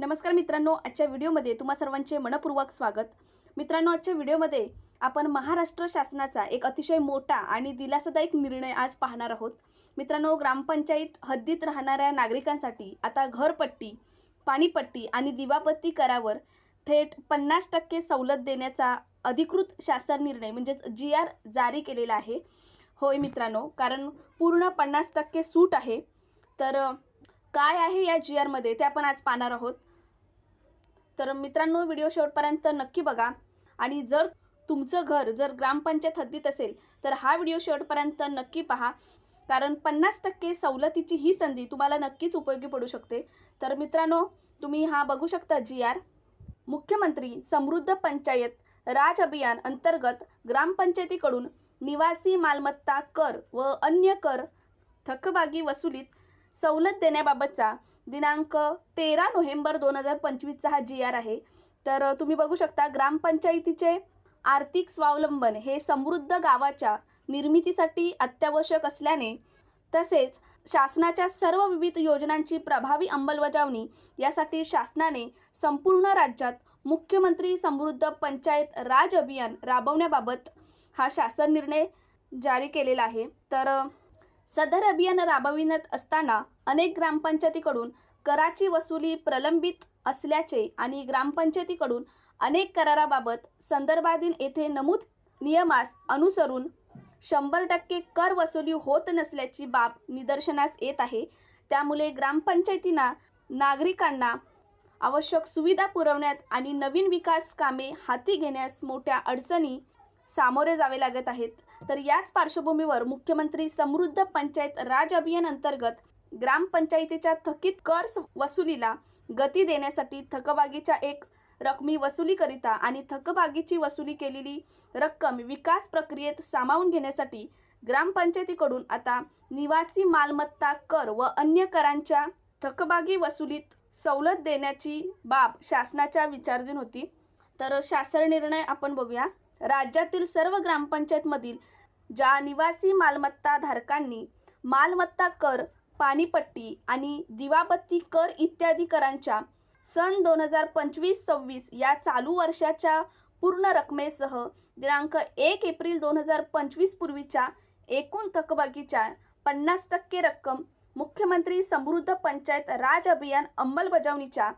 नमस्कार मित्रांनो आजच्या व्हिडिओमध्ये तुम्हा सर्वांचे मनपूर्वक स्वागत. मित्रांनो आजच्या व्हिडिओमध्ये आपण महाराष्ट्र शासनाचा एक अतिशय मोठा आणि दिलासादायक निर्णय आज पाहणार आहोत. मित्रांनो ग्रामपंचायत हद्दीत राहणाऱ्या नागरिकांसाठी आता घरपट्टी पाणीपट्टी आणि दिवाबत्ती करावर थेट पन्नास टक्के सवलत देण्याचा अधिकृत शासन निर्णय म्हणजेच जी आर जारी केलेला आहे. होय मित्रांनो कारण पूर्ण पन्नास टक्के सूट आहे. तर काय आहे या जी आरमध्ये ते आपण आज पाहणार आहोत. तर मित्रांनो व्हिडिओ शेवटपर्यंत नक्की बघा. आणि जर तुमचं घर जर ग्रामपंचायत हद्दीत असेल तर हा व्हिडिओ शेवटपर्यंत नक्की पहा. कारण पन्नास टक्के सवलतीची ही संधी तुम्हाला नक्कीच उपयोगी पडू शकते. तर मित्रांनो तुम्ही हा बघू शकता जी आर. मुख्यमंत्री समृद्ध पंचायत राज अभियान अंतर्गत ग्रामपंचायतीकडून निवासी मालमत्ता कर व अन्य कर थकबागी वसुलीत सवलत देण्याबाबतचा दिनांक तेरा नोव्हेंबर दोन हजार पंचवीसचा हा जी आर आहे. तर तुम्ही बघू शकता ग्रामपंचायतीचे आर्थिक स्वावलंबन हे समृद्ध गावाच्या निर्मितीसाठी अत्यावश्यक असल्याने तसेच शासनाच्या सर्व विविध योजनांची प्रभावी अंमलबजावणी यासाठी शासनाने संपूर्ण राज्यात मुख्यमंत्री समृद्ध पंचायत राज अभियान राबवण्याबाबत हा शासन निर्णय जारी केलेला आहे. तर सदर अभियान राबविण्यात असताना अनेक ग्रामपंचायतीकडून कराची वसुली प्रलंबित असल्याचे आणि ग्रामपंचायतीकडून अनेक कराराबाबत संदर्भाधीन येथे नमूद नियमास अनुसरून शंभर टक्के कर वसुली होत नसल्याची बाब निदर्शनास येत आहे. त्यामुळे ग्रामपंचायतींना नागरिकांना आवश्यक सुविधा पुरवण्यात आणि नवीन विकास कामे हाती घेण्यास मोठ्या अडचणी सामोरे जावे लागत आहेत. तर याच पार्श्वभूमीवर मुख्यमंत्री समृद्ध पंचायत राज अभियान अंतर्गत ग्रामपंचायतीच्या थकीत कर स- वसुलीला गती देण्यासाठी थकबागीच्या एक रकमी वसुलीकरिता आणि थकबागीची वसुली केलेली रक्कम विकास प्रक्रियेत सामावून घेण्यासाठी ग्रामपंचायतीकडून आता निवासी मालमत्ता कर व अन्य करांच्या थकबागी वसुलीत सवलत देण्याची बाब शासनाच्या विचारधीन होती. तर शासन निर्णय आपण बघूया. राज्यातील सर्व ग्रामपंचायतमधील ज्या निवासी मालमत्ता धारकांनी मालमत्ता कर पाणीपट्टी आणि दिवाबत्ती कर इत्यादी करांच्या सन दोन हजार पंचवीस सव्वीस या चालू वर्षाच्या पूर्ण रकमेसह दिनांक एक एप्रिल दोन हजार पंचवीस पूर्वीच्या एकूण थकबाकीच्या पन्नास टक्के रक्कम मुख्यमंत्री समृद्ध पंचायत राज अभियान अंमलबजावणीच्या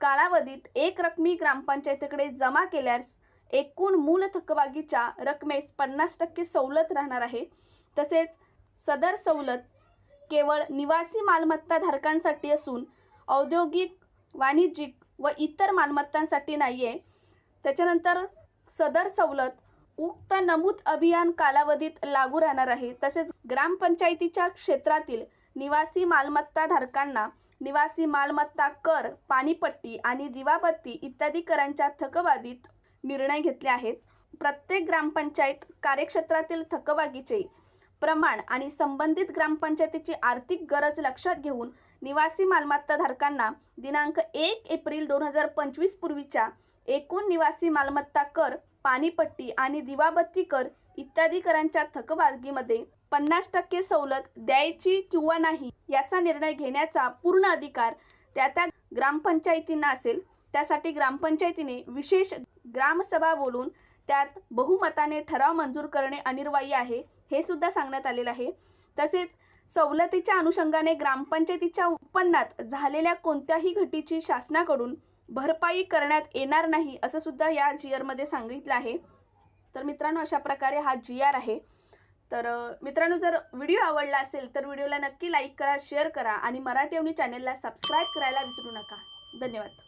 कालावधीत एक रकमी ग्रामपंचायतीकडे जमा केल्यास एकूण मूल थकबाकीच्या रकमेस पन्नास टक्के सवलत राहणार आहे. तसेच सदर सवलत केवळ निवासी मालमत्ता धारकांसाठी असून औद्योगिक वाणिज्यिक व इतर मालमत्तांसाठी नाही आहे त्याच्यानंतर सदर सवलत उक्त नमूद अभियान कालावधीत लागू राहणार आहे. तसेच ग्रामपंचायतीच्या क्षेत्रातील निवासी मालमत्ता धारकांना निवासी मालमत्ता कर पाणीपट्टी आणि दिवाबत्ती इत्यादी करांच्या थकबादीत निर्णय घेतले आहेत. प्रत्येक ग्रामपंचायत कार्यक्षेत्रातील थकबाकीचे प्रमाण आणि संबंधित ग्रामपंचायतीची आर्थिक गरज लक्षात घेऊन निवासी मालमत्ता धारकांना दिनांक एक एप्रिल दोन हजार पंचवीस पूर्वीच्या एकूण निवासी मालमत्ता कर पाणीपट्टी आणि दिवाबत्ती कर इत्यादी करांच्या थकबाकीमध्ये पन्नास टक्के सवलत द्यायची किंवा नाही याचा निर्णय घेण्याचा पूर्ण अधिकार त्या त्या ग्रामपंचायतींना असेल. त्यासाठी ग्रामपंचायतीने विशेष ग्रामसभा बोलून त्यात बहुमताने ठराव मंजूर करणे अनिवार्य आहे हे सुद्धा सांगण्यात आलेलं आहे. तसेच सवलतीच्या अनुषंगाने ग्रामपंचायतीच्या उत्पन्नात झालेल्या कोणत्याही घटीची शासनाकडून भरपाई करण्यात येणार नाही असं सुद्धा या जी आरमध्ये सांगितलं आहे. तर मित्रांनो अशा प्रकारे हा जी आर आहे. तर मित्रांनो जर व्हिडिओ आवडला असेल तर व्हिडिओला नक्की लाईक करा शेअर करा आणि मराठी अवनी चॅनेलला सबस्क्राईब करायला विसरू नका. धन्यवाद.